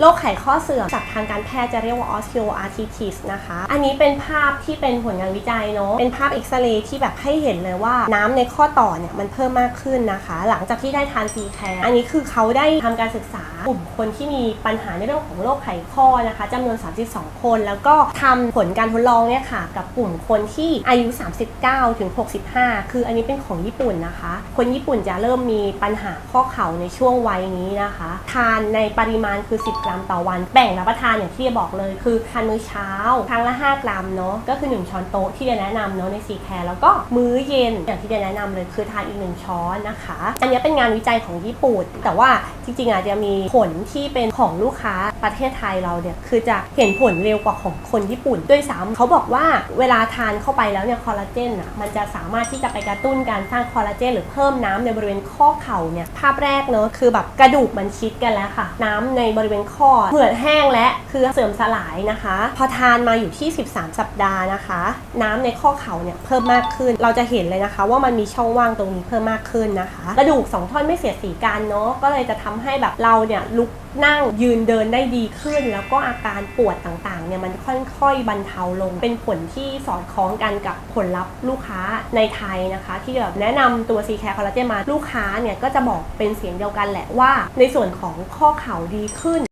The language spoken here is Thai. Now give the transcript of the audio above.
โรคไขข้อเสื่อมจากทางการแพทย์จะเรียกว่า osteoarthritis นะคะ อันนี้เป็นภาพที่เป็นผลงานวิจัยเนาะ เป็นภาพเอ็กซเรย์ที่แบบให้เห็นเลยว่าน้ำในข้อต่อเนี่ยมันเพิ่มมากขึ้นนะคะ หลังจากที่ได้ทานซีแคร์อันนี้คือเขาได้ทำการศึกษากลุ่มคนที่มีปัญหาในเรื่องของโรคไขข้อนะคะจำนวน 32 คน แล้วก็ทำผลการทดลองเนี่ยค่ะ กับกลุ่มคนที่อายุ 39ถึง65 คืออันนี้เป็นของญี่ปุ่นนะคะ คนญี่ปุ่นจะเริ่มมีปัญหาข้อเข่าในช่วงวัยนี้นะคะ ทานในปริมาณคือ 10กรัมต่อวันแบ่งรับประทานอย่างที่เดียบอกเลย คือทานมื้อเช้าครั้งละ 5 กรัมเนาะก็คือ 1 ช้อนโต๊ะที่เดียแนะนำเนาะในซีแคร์แล้วก็มื้อเย็นอย่างที่เดียแนะนำเลยคือทานอีก 1 ช้อนนะคะ อันนี้เป็นงานวิจัยของญี่ปุ่น แต่ว่าจริงๆอาจจะมีผลที่เป็นของลูกค้าประเทศไทยเราเนี่ยคือจะเห็นผลเร็วกว่าของคนญี่ปุ่นด้วยซ้ำเขาบอกว่าเวลาทานเข้าไปแล้วเนี่ยคอลลาเจนอะมันจะสามารถที่จะไปกระตุ้นการสร้างคอลลาเจนหรือเพิ่มน้ำในบริเวณข้อเข่าเนี่ยภาพแรกเนอะคือแบบกระดูกมันชิดกันแล้วค่ะ น้ำในบริเวณข้อเหือดแห้งและคือเสื่อมสลายนะคะ พอทานมาอยู่ที่ 13 สัปดาห์นะคะ น้ำในข้อเข่าเนี่ยเพิ่มมากขึ้นเราจะเห็นเลยนะคะ ว่ามันมีช่องว่างตรงนี้เพิ่มมากขึ้นนะคะกระดูกสองท่อนไม่เสียสีกันเนาะก็เลยจะทำให้แบบเราเนี่ยลุกนั่งยืนเดินได้ดีดีขึ้น แล้วก็อาการปวดต่างๆเนี่ยมันค่อยๆบรรเทาลง เป็นผลที่สอดคล้องกันกับผลลัพธ์ลูกค้าในไทยนะคะ ที่แบบแนะนำตัวซีแคร์คอลลาเจนมาลูกค้าเนี่ยก็จะบอกเป็นเสียงเดียวกันแหละว่า ในส่วนของข้อเข่าดีขึ้น